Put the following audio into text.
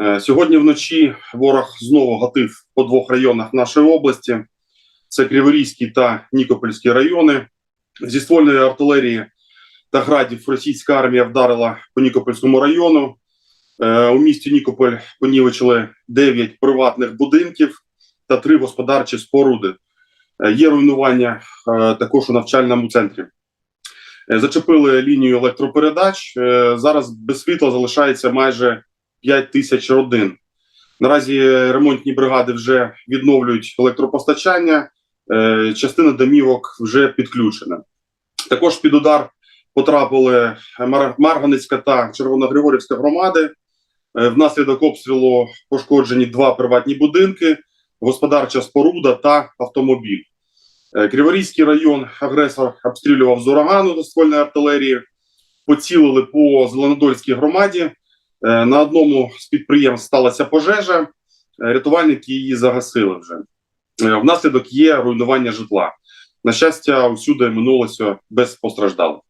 Е, Сьогодні вночі ворог знову гатив по двох районах нашої області: це Криворізький та Нікопольський райони. Зі ствольної артилерії та градів російська армія вдарила по Нікопольському району. Е, У місті Нікополь понівечили 9 приватних будинків та 3 господарчі споруди. Е, Є руйнування також у навчальному центрі. Зачепили лінію електропередач. Зараз без світла залишається майже 5 тисяч родин. Наразі ремонтні бригади вже відновлюють електропостачання. е, Частина домівок вже підключена. Також під удар потрапили Мар- Марганецька та Червоногригорівська громади. Е, Внаслідок обстрілу пошкоджені два приватні будинки, господарча споруда та автомобіль. Е, Криворізький район агресор обстрілював з урагану до ствольної артилерії. Поцілили по Зеленодольській громаді. Е, На одному з підприємств сталася пожежа. Е, Рятувальники її загасили вже. Е, Внаслідок є руйнування житла. На щастя, усюди минулося без постраждалих.